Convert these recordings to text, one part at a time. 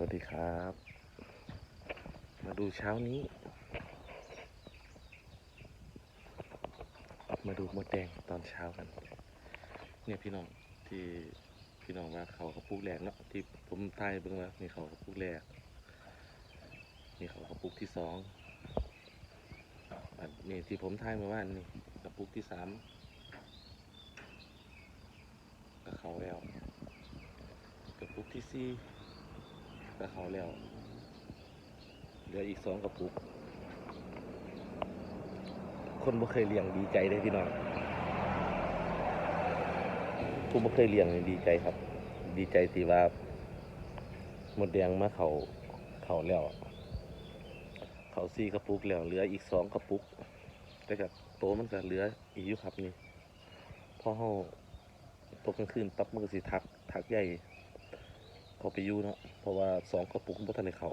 สวัสดีครับ มาดูเช้านี้ มาดูมดแดงตอนเช้ากัน เนี่ยพี่น้องที่พี่น้องว่าเขากับปุกแรกเนาะที่ผมทายเบิ่งว่านี่เขากับปุกแรกนี่เขากับปุกที่สองอันนี่ที่ผมทายเมาว่านนี่กับปุกที่สามกับเขาแล้วกับปุกที่สี่ กับเขาแล้ว เหลืออีกสองกระปุก คนบ่เคยเลี้ยงดีใจเลยพี่น้องผู้บ่เคยเลี้ยงดีใจครับ ดีใจที่ว่าหมดแดงมาเขาเขาแล้ว เขาซีกระปุกแล้ว เหลืออีกสองกระปุก แต่กับโตมันก็เหลืออีกอยู่ครับนี่พอเฮาตกกลางคืนปั๊บมันก็สิทัก ทักใหญ่ เขาไปยู่เนาะเพราะว่าสองกระปุกบ่ทันได้เขา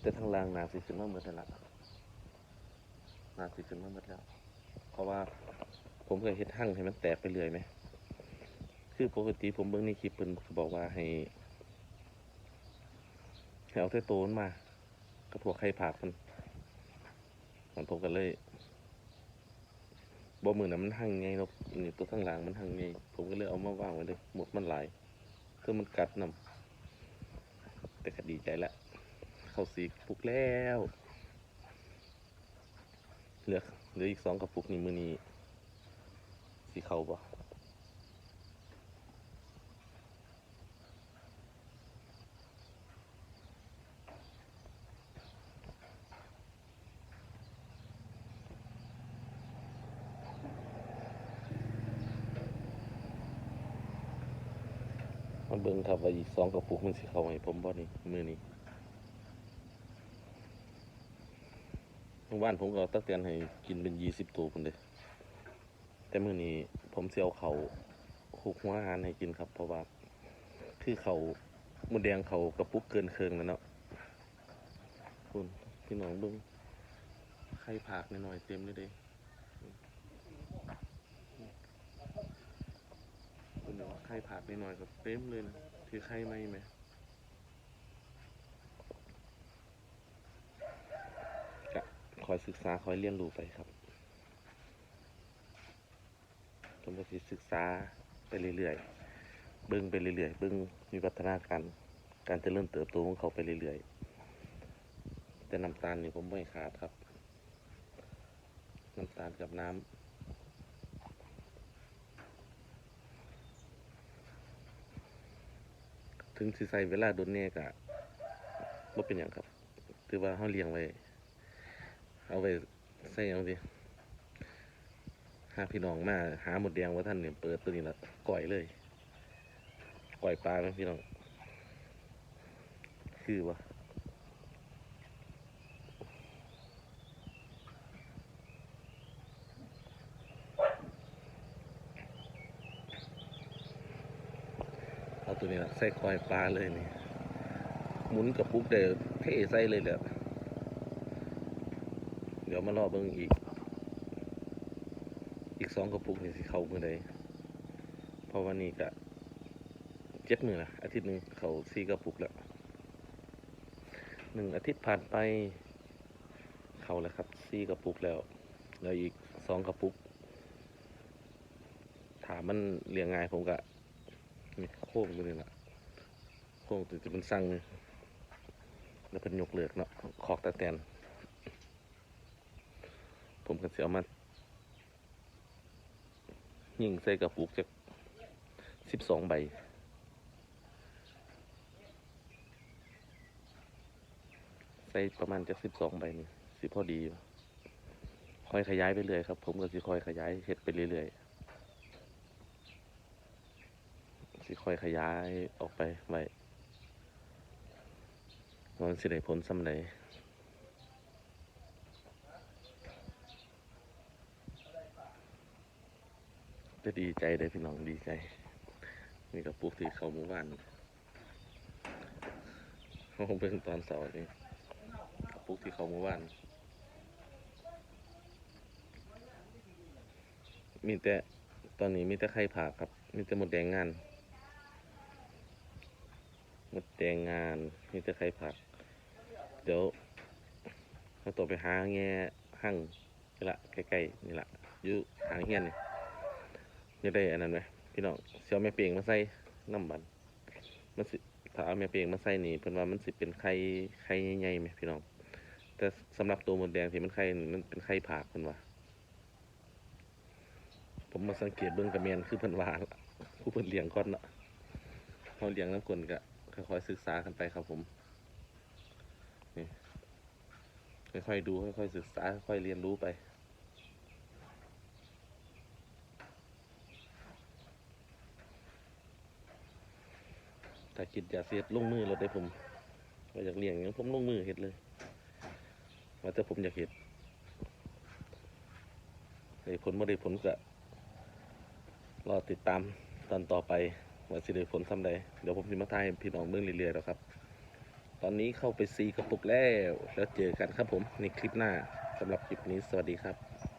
แต่ทางล่างนาสิขึ้นมาหมดแล้วล่ะนาสิขึ้นมาหมดแล้ว เพราะว่าผมเคยเฮ็ดหั่งให้มันแตกไปเรื่อยไหม คือปกติผมเบิ่งในคลิปเพิ่นบอกว่าให้ให้เอาแต่โตนมากับพวกไข่ผากมันมันผมก็เลย บ่มือน่ะมันหั่งไงเนาะนี่ตัวข้างหลังมันหั่งไงผมก็เลยเอามาวางไว้เลยหมดมันหลายคือมันกัดนํแต่ก็ดีใจละเข้าสีกระปุกแล้วเหลือเหลืออีกสองกระปุกนี่มือนี้สีเขาบ่ มาเบิ่งครับว่าอีกสองกระปุกมันสิเข้าให้ผมบ่นี่มือนี้เมื่อวานผมก็ตักเตือนให้กินเป็นยี่สิบตัวพุ่นเด้แต่มือนี้ผมเสิเอาเขาหุกหัวอาหารให้กินครับ เพราะว่าคือเขาหมดแดงเขากระปุกเกินเคืองแล้วเนาะคุณพี่น้องเบิ่งไข่ผักหน่อยๆเต็มเลยเด้ คุณเนาะไข่ผักหน่อยๆก็เต็มเลยนะคือไข่ไหมไหมคอยศึกษาคอยเรียนรู้ไปครับผมจะศึกษาไปเรื่อยๆเบิ่งไปเรื่อยๆเบิ่งมีพัฒนาการการเจริญเติบโตของเขาไปเรื่อยๆแต่น้ำตาลนี่ผมไม่ขาดครับ น้ำตาลกับน้ำ ถึงสิใส่เวลาโดนเนี่ยกะบ่เป็นอย่างครับถือว่าเขาเลี้ยงไว้ เอาไว้ใส่เอาดิหาพี่น้องมาหาหมดแดงว่าท่านเนี่ยเปิดตัวนี้ละก่อยเลยก่อยปลาไหมพี่น้อง คือวะ ตัวนี้ใส่ก่อยปลาเลยนี่หมุนกับปุ๊กเดี๋ยวเทใส่เลยเดี๋ยวเดี๋ยวมารอเบิ่งอีก อีกสองกระปุกนี่สิเข้ามือใดเพราะวันนี้ก็เจ็ดมือละอาทิตย์หนึ่งเขาสี่กระปุกแล้วหนึ่งอาทิตย์ผ่านไป เขาแล้วครับสี่กระปุกแล้วแล้วอีกสองกระปุกถามมันเลี้ยงง่ายผมก็ นี่โค้งตัวนี้ละโค้งตัวจะเป็นสั่งนี่แล้วเป็นยกเลือกเนาะขอกตะแตน ผมก็จะเอามายิงใส่กระปุกจากสิบสองใบใส่ประมาณจากสิบสองใบนี่สิพอดีคอยขยายไปเรื่อยครับ ผมก็สิคอยขยายเฮ็ดไปเรื่อยๆ สิคอยขยายออกไปไว้มันสิได้ผลสำเร็จจะดีใจได้พี่น้องดีใจ นี่กับปลูกที่เขาหมู่บ้านเขาคงเป็นตอนเสาร์นี่ปลูกที่เขาหมู่บ้าน มีแต่ตอนนี้มีแต่ไข่ผากครับ มีแต่หมดแดงงาน มดแดงงานนี่จะใครผัก เดี๋ยวเราตัวไปหาแง่หั่งนี่ละใกล้ๆนี่ละอยู่หางเฮียนนี่นี่ได้อันนั้นไหมพี่น้องเสียวแม่เปียงมาใส่น้ำบันมันสิถ้าเอาแม่เปียงมาใส่นี่เพิ่นว่ามันสิเป็นไข่ไข่ใหญ่ๆไหมพี่น้องแต่สำหรับตัวมดแดงที่มันไข่นี่มันเป็นไข่ผากเพิ่นว่าผมมาสังเกตเบิ่งกระเมียนคือเพิ่นว่าผู้เพิ่นเลี้ยงก่อนเนาะเราเลี้ยงน้ำกลนก็ ค่อยๆศึกษากันไปครับผมนี่ค่อยๆดูค่อยๆศึกษาค่อยๆเรียนรู้ไปถ้าคิดอยากเสียดลงมือเราได้ผมว่าอยากเลี้ยงหยังผมลงมือเฮ็ดเลยว่าแต่ผมอยากเฮ็ดได้ผลบ่ได้ผลก็รอติดตามตอนต่อไป ว่าสิได้ผลทำใดเดี๋ยวผมจะมาทายพี่น้องเบิ่งเรื่อยๆแล้วครับ ตอนนี้เข้าไปซีกระปุกแล้ว แล้วเจอกันครับผมในคลิปหน้าสำหรับคลิปนี้สวัสดีครับ